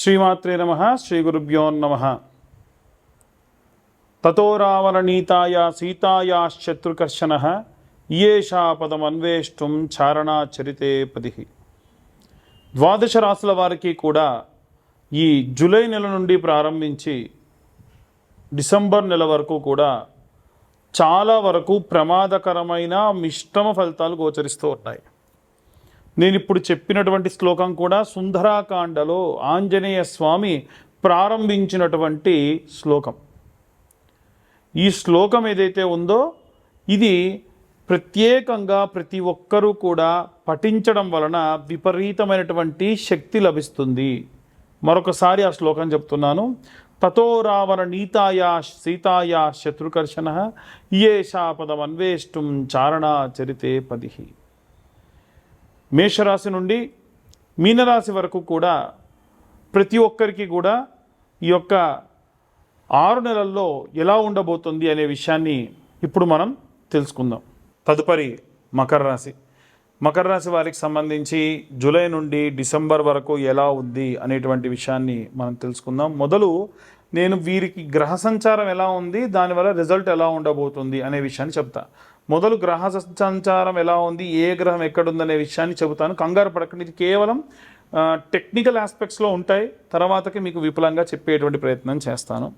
శ్రీమాత్రే నమ శ్రీ గురుభ్యో నమ. తతో రావణనీతాయ సీతాయాశ్చత్రుకర్షణ ఇయేషా పదమన్వేష్టం చారణాచరితే పది. ద్వాదశ రాసుల వారికి కూడా ఈ జూలై నెల నుండి ప్రారంభించి డిసెంబర్ నెల వరకు కూడా చాలా వరకు ప్రమాదకరమైన మిశ్రమ ఫలితాలు గోచరిస్తూ ఉన్నాయి. నేను ఇప్పుడు చెప్పినటువంటి శ్లోకం కూడా సుందరాకాండలో ఆంజనేయ స్వామి ప్రారంభించినటువంటి శ్లోకం. ఈ శ్లోకం ఏదైతే ఉందో ఇది ప్రత్యేకంగా ప్రతి ఒక్కరూ కూడా పఠించడం వలన విపరీతమైనటువంటి శక్తి లభిస్తుంది. మరొకసారి ఆ శ్లోకం చెప్తున్నాను. తతో రావణ నీతాయా సీతాయా శత్రుకర్షణ ఏషా పదమన్వేష్టం చారణా చరితే పది. మేషరాశి నుండి మీనరాశి వరకు కూడా ప్రతి ఒక్కరికి కూడా ఈ యొక్క ఆరు నెలల్లో ఎలా ఉండబోతుంది అనే విషయాన్ని ఇప్పుడు మనం తెలుసుకుందాం. తదుపరి మకర రాశి. మకర రాశి వారికి సంబంధించి జూలై నుండి డిసెంబర్ వరకు ఎలా ఉంది అనేటువంటి విషయాన్ని మనం తెలుసుకుందాం. మొదలు నేను వీరికి గ్రహ సంచారం ఎలా ఉంది దానివల్ల రిజల్ట్ ఎలా ఉండబోతుంది అనే విషయాన్ని చెప్తా. మొదలు గ్రహ సంచారం ఎలా ఉంది ఏ గ్రహం ఎక్కడుందనే విషయాన్ని చెబుతాను. కంగారు పడకండి. ఇది కేవలం టెక్నికల్ ఆస్పెక్ట్స్లో ఉంటాయి. తర్వాతకి మీకు విపులంగా చెప్పేటువంటి ప్రయత్నం చేస్తాను.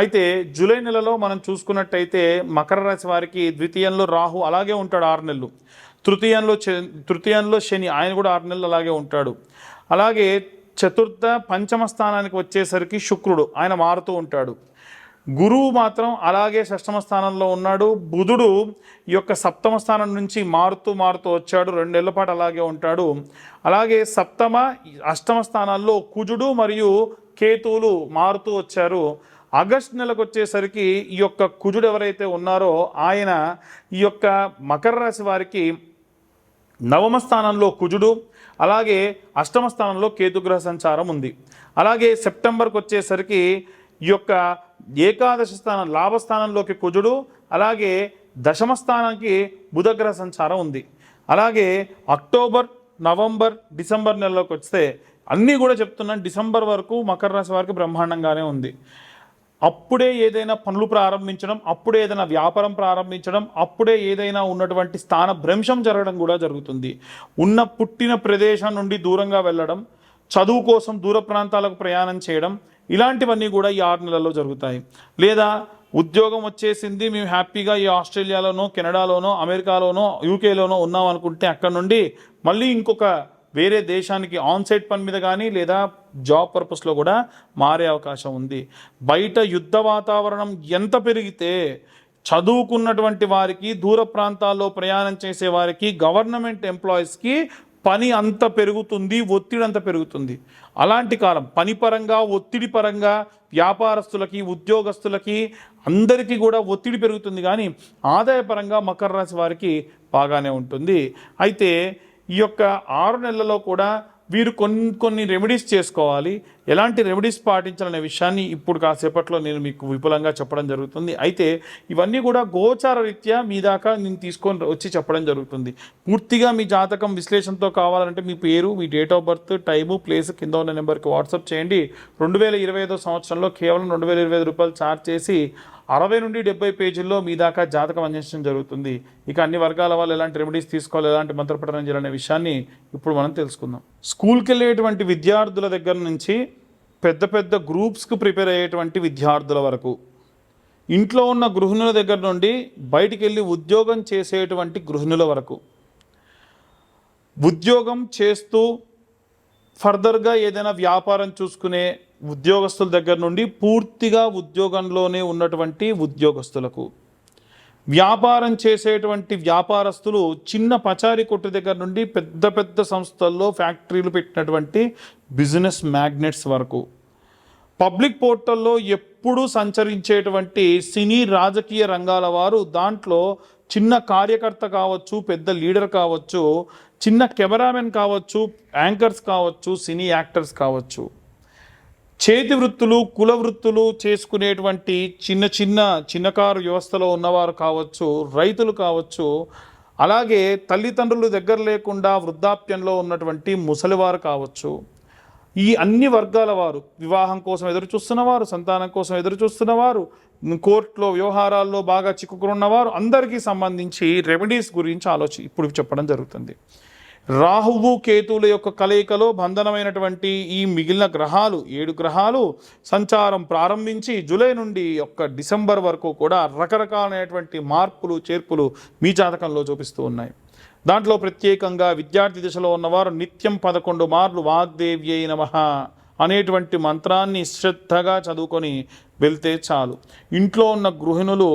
అయితే జూలై నెలలో మనం చూసుకున్నట్టయితే మకర రాశి వారికి ద్వితీయంలో రాహు అలాగే ఉంటాడు ఆరు నెలలు. తృతీయంలో తృతీయంలో శని ఆయన కూడా ఆరు నెలలు అలాగే ఉంటాడు. అలాగే చతుర్థ పంచమ స్థానానికి వచ్చేసరికి శుక్రుడు ఆయన మారుతూ ఉంటాడు. గురువు మాత్రం అలాగే షష్టమ స్థానంలో ఉన్నాడు. బుధుడు ఈ యొక్క సప్తమ స్థానం నుంచి మారుతూ మారుతూ వచ్చాడు. రెండేళ్ళ పాటు అలాగే ఉంటాడు. అలాగే సప్తమ అష్టమ స్థానాల్లో కుజుడు మరియు కేతువులు మారుతూ వచ్చారు. ఆగస్ట్ నెలకు వచ్చేసరికి ఈ యొక్క కుజుడు ఎవరైతే ఉన్నారో ఆయన ఈ యొక్క మకర రాశి వారికి నవమ స్థానంలో కుజుడు అలాగే అష్టమ స్థానంలో కేతుగ్రహ సంచారం ఉంది. అలాగే సెప్టెంబర్కి వచ్చేసరికి ఈ యొక్క ఏకాదశ స్థానం లాభస్థానంలోకి కుజుడు అలాగే దశమ స్థానానికి బుధగ్రహ సంచారం ఉంది. అలాగే అక్టోబర్ నవంబర్ డిసెంబర్ నెలలోకి వస్తే అన్నీ కూడా చెప్తున్నాను డిసెంబర్ వరకు మకర రాశి వారికి బ్రహ్మాండంగానే ఉంది. అప్పుడే ఏదైనా పనులు ప్రారంభించడం అప్పుడే ఏదైనా వ్యాపారం ప్రారంభించడం అప్పుడే ఏదైనా ఉన్నటువంటి స్థాన భ్రంశం జరగడం కూడా జరుగుతుంది. ఉన్న పుట్టిన ప్రదేశం నుండి దూరంగా వెళ్ళడం చదువు కోసం దూర ప్రాంతాలకు ప్రయాణం చేయడం ఇలాంటివన్నీ కూడా ఈ ఆరు నెలల్లో జరుగుతాయి. లేదా ఉద్యోగం వచ్చేసింది మేము హ్యాపీగా ఈ ఆస్ట్రేలియాలోనో కెనడాలోనో అమెరికాలోనో యూకేలోనో ఉన్నాం అనుకుంటే అక్కడ నుండి మళ్ళీ ఇంకొక వేరే దేశానికి ఆన్సైట్ పని మీద కానీ లేదా జాబ్ పర్పస్లో కూడా మారే అవకాశం ఉంది. బయట యుద్ధ వాతావరణం ఎంత పెరిగితే చదువుకున్నటువంటి వారికి దూర ప్రాంతాల్లో ప్రయాణం చేసే వారికి గవర్నమెంట్ ఎంప్లాయీస్కి పని అంత పెరుగుతుంది ఒత్తిడి అంత పెరుగుతుంది. అలాంటి కాలం పని పరంగా ఒత్తిడి పరంగా వ్యాపారస్తులకి ఉద్యోగస్తులకి అందరికీ కూడా ఒత్తిడి పెరుగుతుంది. కానీ ఆదాయపరంగా మకర రాశి వారికి బాగానే ఉంటుంది. అయితే ఈ యొక్క ఆరు నెలలలో కూడా వీరు కొన్ని కొన్ని రెమెడీస్ చేసుకోవాలి. ఎలాంటి రెమెడీస్ పాటించాలనే విషయాన్ని ఇప్పుడు కాసేపట్లో నేను మీకు విపులంగా చెప్పడం జరుగుతుంది. అయితే ఇవన్నీ కూడా గోచార రీత్యా మీ దాకా నేను తీసుకొని వచ్చి చెప్పడం జరుగుతుంది. పూర్తిగా మీ జాతకం విశ్లేషణతో కావాలంటే మీ పేరు మీ date of birth time place కింద ఉన్న నెంబర్కి వాట్సాప్ చేయండి. రెండు వేల ఇరవై ఐదో సంవత్సరంలో కేవలం రెండు వేల ఇరవై ఐదు రూపాయలు ఛార్జ్ చేసి అరవై నుండి డెబ్బై పేజీల్లో మీ దాకా జాతకం అందించడం జరుగుతుంది. ఇక అన్ని వర్గాల వాళ్ళు ఎలాంటి రెమెడీస్ తీసుకోవాలి ఎలాంటి మంత్రపఠనం చేయాలనే విషయాన్ని ఇప్పుడు మనం తెలుసుకుందాం. స్కూల్కి వెళ్ళేటువంటి విద్యార్థుల దగ్గర నుంచి పెద్ద పెద్ద గ్రూప్స్కు ప్రిపేర్ అయ్యేటువంటి విద్యార్థుల వరకు ఇంట్లో ఉన్న గృహిణుల దగ్గర నుండి బయటికి వెళ్ళి ఉద్యోగం చేసేటువంటి గృహిణుల వరకు ఉద్యోగం చేస్తూ ఫర్దర్గా ఏదైనా వ్యాపారం చూసుకునే ఉద్యోగస్తుల దగ్గర నుండి పూర్తిగా ఉద్యోగంలోనే ఉన్నటువంటి ఉద్యోగస్తులకు వ్యాపారం చేసేటువంటి వ్యాపారస్తులు చిన్న పచారి కొట్టు దగ్గర నుండి పెద్ద పెద్ద సంస్థల్లో ఫ్యాక్టరీలు పెట్టినటువంటి బిజినెస్ మ్యాగ్నెట్స్ వరకు. పబ్లిక్ పోర్టల్లో ఎప్పుడూ సంచరించేటువంటి సినీ రాజకీయ రంగాల వారు దాంట్లో చిన్న కార్యకర్త కావచ్చు పెద్ద లీడర్ కావచ్చు చిన్న కెమెరామెన్ కావచ్చు యాంకర్స్ కావచ్చు సినీ యాక్టర్స్ కావచ్చు. చేతి వృత్తులు కుల వృత్తులు చేసుకునేటువంటి చిన్న చిన్న చిన్నకారు వ్యవస్థలో ఉన్నవారు కావచ్చు రైతులు కావచ్చు అలాగే తల్లిదండ్రులు దగ్గర లేకుండా వృద్ధాప్యంలో ఉన్నటువంటి ముసలివారు కావచ్చు. ఈ అన్ని వర్గాల వారు వివాహం కోసం ఎదురు చూస్తున్నవారు సంతానం కోసం ఎదురు చూస్తున్నవారు కోర్టులో వ్యవహారాల్లో బాగా చిక్కుకున్నవారు అందరికీ సంబంధించి రెమెడీస్ గురించి ఆలోచి ఇప్పుడు చెప్పడం జరుగుతుంది. రాహువు కేతువుల యొక్క కలయికలో బంధనమైనటువంటి ఈ మిగిలిన గ్రహాలు ఏడు గ్రహాలు సంచారం ప్రారంభించి జూలై నుండి ఒక్క డిసెంబర్ వరకు కూడా రకరకాలైనటువంటి మార్పులు చేర్పులు మీ జాతకంలో చూపిస్తూ ఉన్నాయి. దాంట్లో ప్రత్యేకంగా విద్యార్థి దిశలో ఉన్నవారు నిత్యం పదకొండు మార్లు వాగ్దేవ్యై నమః అనేటువంటి మంత్రాన్ని శ్రద్ధగా చదువుకొని వెళ్తే చాలు. ఇంట్లో ఉన్న గృహిణులు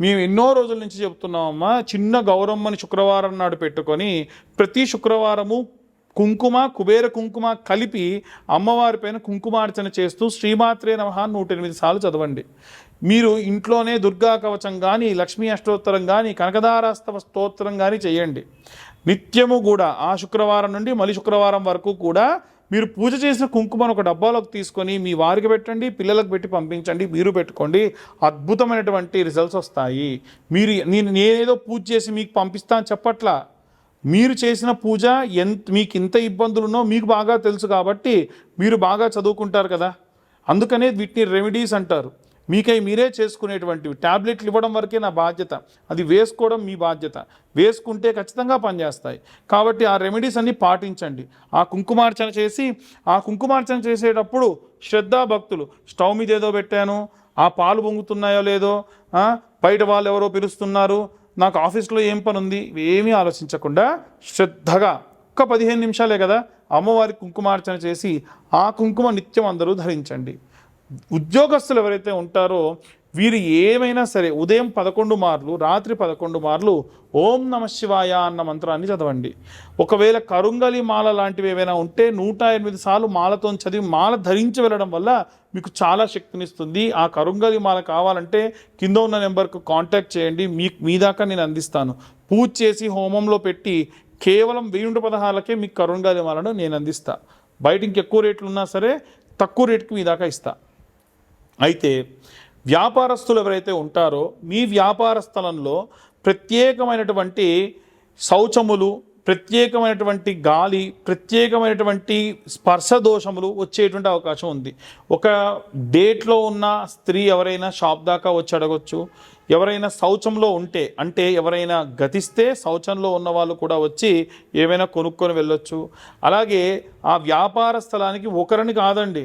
మేము ఎన్నో రోజుల నుంచి చెప్తున్నామమ్మా చిన్న గౌరమ్మని శుక్రవారం నాడు పెట్టుకొని ప్రతి శుక్రవారము కుంకుమ కుబేర కుంకుమ కలిపి అమ్మవారి పైన కుంకుమార్చన చేస్తూ శ్రీమాత్రే నమ నూట ఎనిమిది సార్లు చదవండి. మీరు ఇంట్లోనే దుర్గా కవచం కానీ లక్ష్మీ అష్టోత్తరం కానీ కనకదారాస్తవ స్తోత్రం కానీ చేయండి. నిత్యము కూడా ఆ శుక్రవారం నుండి మళ్ళీ శుక్రవారం వరకు కూడా మీరు పూజ చేసిన కుంకుమను ఒక డబ్బాలోకి తీసుకొని మీ వారికి పెట్టండి పిల్లలకు పెట్టి పంపించండి మీరు పెట్టుకోండి. అద్భుతమైనటువంటి రిజల్ట్స్ వస్తాయి. మీరు నేను నేనేదో పూజ చేసి మీకు పంపిస్తాను చెప్పట్లా. మీరు చేసిన పూజ ఎంత మీకు ఇంత ఇబ్బందులు ఉన్నో మీకు బాగా తెలుసు కాబట్టి మీరు బాగా చదువుకుంటారు కదా. అందుకనే వీటిని రెమెడీస్ అంటారు. మీకై మీరే చేసుకునేటువంటివి ట్యాబ్లెట్లు ఇవ్వడం వరకే నా బాధ్యత. అది వేసుకోవడం మీ బాధ్యత. వేసుకుంటే ఖచ్చితంగా పనిచేస్తాయి. కాబట్టి ఆ రెమెడీస్ అన్నీ పాటించండి. ఆ కుంకుమార్చన చేసి ఆ కుంకుమార్చన చేసేటప్పుడు శ్రద్ధా భక్తులు స్టవ్ మీద ఏదో పెట్టాను ఆ పాలు పొంగుతున్నాయో లేదో బయట వాళ్ళు ఎవరో పిలుస్తున్నారు నాకు ఆఫీస్లో ఏం పని ఉంది ఏమీ ఆలోచించకుండా శ్రద్ధగా ఒక్క పదిహేను నిమిషాలే కదా అమ్మవారి కుంకుమార్చన చేసి ఆ కుంకుమ నిత్యం అందరూ ధరించండి. ఉద్యోగస్తులు ఎవరైతే ఉంటారో వీరు ఏమైనా సరే ఉదయం పదకొండు మార్లు రాత్రి పదకొండు మార్లు ఓం నమ శివాయ అన్న మంత్రాన్ని చదవండి. ఒకవేళ కరుంగలి మాల లాంటివి ఏవైనా ఉంటే నూట ఎనిమిది సార్లు మాలతో చదివి మాల ధరించి వెళ్ళడం వల్ల మీకు చాలా శక్తినిస్తుంది. ఆ కరుంగలి మాల కావాలంటే కింద ఉన్న నెంబర్కు కాంటాక్ట్ చేయండి. మీ మీ దాకా నేను అందిస్తాను. పూజ చేసి హోమంలో పెట్టి కేవలం వెయ్యి పదహారులకే మీకు కరుంగలి మాలను నేను అందిస్తాను బయట ఇంకెక్కువ రేట్లు ఉన్నా సరే తక్కువ రేటుకి మీ దాకా ఇస్తా. అయితే వ్యాపారస్తులు ఎవరైతే ఉంటారో మీ వ్యాపార స్థలంలో ప్రత్యేకమైనటువంటి శౌచములు ప్రత్యేకమైనటువంటి గాలి ప్రత్యేకమైనటువంటి స్పర్శ దోషములు వచ్చేటువంటి అవకాశం ఉంది. ఒక డేట్లో ఉన్న స్త్రీ ఎవరైనా షాప్ దాకా వచ్చి అడగొచ్చు. ఎవరైనా శౌచంలో ఉంటే అంటే ఎవరైనా గతిస్తే శౌచంలో ఉన్న వాళ్ళు కూడా వచ్చి ఏమైనా కొనుక్కొని వెళ్ళొచ్చు. అలాగే ఆ వ్యాపార స్థలానికి ఒకరిని కాదండి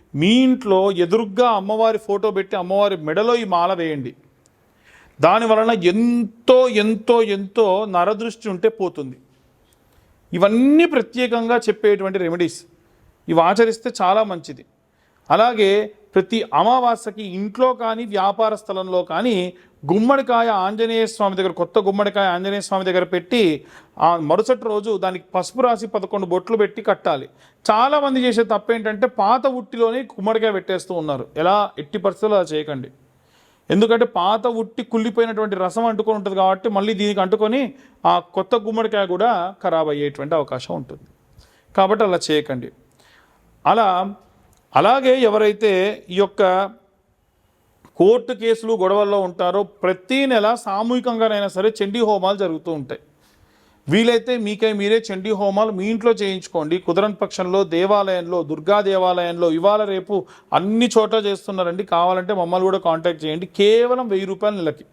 మీ ఇంట్లో ఎదురుగ్గా అమ్మవారి ఫోటో పెట్టి అమ్మవారి మెడలో ఈ మాల వేయండి. దాని వలన ఎంతో ఎంతో ఎంతో నరదృష్టి ఉంటే పోతుంది. ఇవన్నీ ప్రత్యేకంగా చెప్పేటువంటి రెమెడీస్ ఇవి ఆచరిస్తే చాలా మంచిది. అలాగే ప్రతి అమావాస్యకి ఇంట్లో కానీ వ్యాపార స్థలంలో కానీ గుమ్మడికాయ ఆంజనేయ స్వామి దగ్గర కొత్త గుమ్మడికాయ ఆంజనేయ స్వామి దగ్గర పెట్టి ఆ మరుసటి రోజు దానికి పసుపు రాసి పదకొండు బొట్లు పెట్టి కట్టాలి. చాలామంది చేసే తప్పు ఏంటంటే పాత ఉట్టిలోనే గుమ్మడికాయ పెట్టేస్తూ ఉన్నారు. ఎలా? ఎట్టి పరిస్థితుల్లో అలా చేయకండి. ఎందుకంటే పాత ఉట్టి కుళ్ళిపోయినటువంటి రసం అంటుకొని ఉంటుంది కాబట్టి మళ్ళీ దీనికి అంటుకొని ఆ కొత్త గుమ్మడికాయ కూడా ఖరాబ్ అయ్యేటువంటి అవకాశం ఉంటుంది. కాబట్టి అలా చేయకండి. అలా అలాగే ఎవరైతే ఈ యొక్క కోర్టు కేసులు గొడవల్లో ఉంటారో ప్రతి నెల సామూహికంగానైనా సరే చండీ హోమాలు జరుగుతూ ఉంటాయి. వీలైతే మీకై మీరే చండీ హోమాలు మీ ఇంట్లో చేయించుకోండి. కుదరని పక్షంలో దేవాలయంలో దుర్గా దేవాలయంలో ఇవాళ రేపు అన్ని చోట్ల చేస్తున్నారండి. కావాలంటే మమ్మల్ని కూడా కాంటాక్ట్ చేయండి. కేవలం వెయ్యి రూపాయల నెలకి.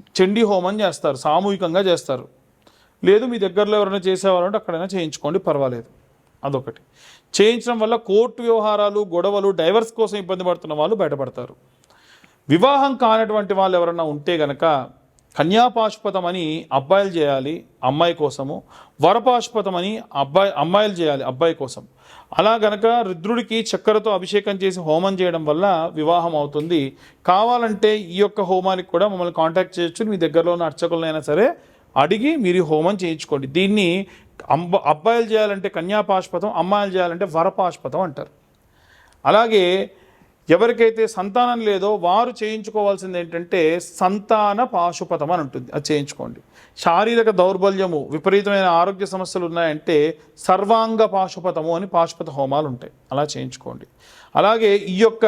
చండీ హోమం చేస్తారు. సామూహికంగా చేస్తారు. లేదు మీ దగ్గరలో ఎవరైనా చేసేవారంటే అక్కడైనా చేయించుకోండి. పర్వాలేదు. అదొకటి. చేయించడం వల్ల కోర్టు వ్యవహారాలు గొడవలు డైవర్స్ కోసం ఇబ్బంది పడుతున్న వాళ్ళు బయటపడతారు. వివాహం కానటువంటి వాళ్ళు ఎవరన్నా ఉంటే గనక కన్యాపాశుపతం అని అబ్బాయిలు చేయాలి అమ్మాయి కోసము వరపాశుపతం అని అబ్బాయి అమ్మాయిలు చేయాలి అబ్బాయి కోసం. అలా గనక రుద్రుడికి చక్కెరతో అభిషేకం చేసి హోమం చేయడం వల్ల వివాహం అవుతుంది. కావాలంటే ఈ యొక్క హోమానికి కూడా మమ్మల్ని కాంటాక్ట్ చేయొచ్చు. మీ దగ్గరలో ఉన్న అర్చకులనైనా సరే అడిగి మీరు హోమం చేయించుకోండి. దీన్ని అంబ అబ్బాయిలు చేయాలంటే కన్యాపాశుపతం అమ్మాయిలు చేయాలంటే వరపాశుపతం అంటారు. అలాగే ఎవరికైతే సంతానం లేదో వారు చేయించుకోవాల్సింది ఏంటంటే సంతాన పాశుపతం అని ఉంటుంది. అది చేయించుకోండి. శారీరక దౌర్బల్యము విపరీతమైన ఆరోగ్య సమస్యలు ఉన్నాయంటే సర్వాంగ పాశుపతము అని పాశుపత హోమాలు ఉంటాయి. అలా చేయించుకోండి. అలాగే ఈ యొక్క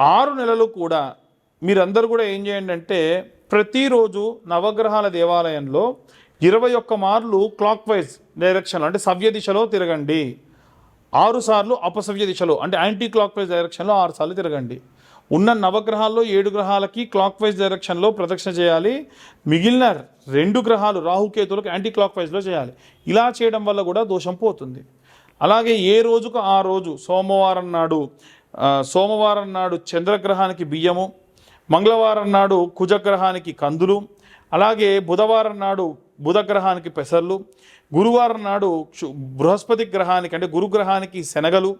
ఆరు నెలలు కూడా మీరందరూ కూడా ఏం చేయండి అంటే ప్రతిరోజు నవగ్రహాల దేవాలయంలో ఇరవై ఒక్క మార్లు క్లాక్ వైజ్ డైరెక్షన్లో అంటే సవ్య దిశలో తిరగండి. ఆరు సార్లు అపసవ్య దిశలో అంటే యాంటీ క్లాక్ వైజ్ డైరెక్షన్లో ఆరు సార్లు తిరగండి. ఉన్న నవగ్రహాల్లో ఏడు గ్రహాలకి క్లాక్ వైజ్ డైరెక్షన్లో ప్రదక్షిణ చేయాలి. మిగిలిన రెండు గ్రహాలు రాహుకేతులకు యాంటీ క్లాక్ వైజ్లో చేయాలి. ఇలా చేయడం వల్ల కూడా దోషం పోతుంది. అలాగే ఏ రోజుకు ఆ రోజు? సోమవారం నాడు సోమవారం నాడు చంద్రగ్రహానికి బియ్యము మంగళవారం నాడు కుజగ్రహానికి కందులు అలాగే బుధవారం నాడు బుధగ్రహానికి పెసర్లు గురువారం నాడు బృహస్పతి గ్రహానికి అంటే గురుగ్రహానికి శనగలు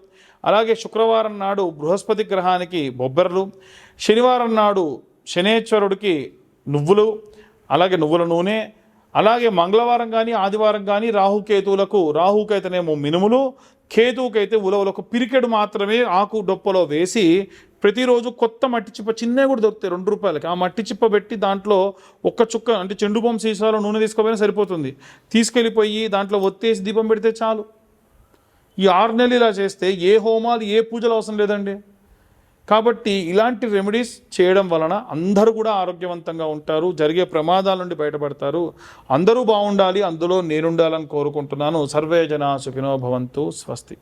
అలాగే శుక్రవారం నాడు బృహస్పతి గ్రహానికి బొబ్బెర్లు శనివారం నాడు శనేశ్వరుడికి నువ్వులు అలాగే నువ్వుల నూనె అలాగే మంగళవారం కానీ ఆదివారం కానీ రాహుకేతువులకు రాహుకేతనేమో మినుములు కేతువుకైతే ఒక పిరికెడు మాత్రమే ఆకు డొప్పలో వేసి ప్రతిరోజు కొత్త మట్టి చిప్ప చిన్నవి కూడా దొరుకుతాయి రెండు రూపాయలకి. ఆ మట్టి చిప్ప పెట్టి దాంట్లో ఒక్క చుక్క అంటే చెండు బొమ్మ సీసాలో నూనె తీసుకుపోయినా సరిపోతుంది. తీసుకెళ్ళిపోయి దాంట్లో ఒత్తేసి దీపం పెడితే చాలు. ఈ ఆరు నెలలు ఇలా చేస్తే ఏ హోమాలు ఏ పూజలు అవసరం లేదండి. కాబట్టి ఇలాంటి రెమెడీస్ చేయడం వలన అందరూ కూడా ఆరోగ్యవంతంగా ఉంటారు జరిగే ప్రమాదాల నుండి బయటపడతారు. అందరూ బాగుండాలి అందులో నేనుండాలని కోరుకుంటున్నాను. సర్వే జన సుఖినో భవంతు స్వస్తి.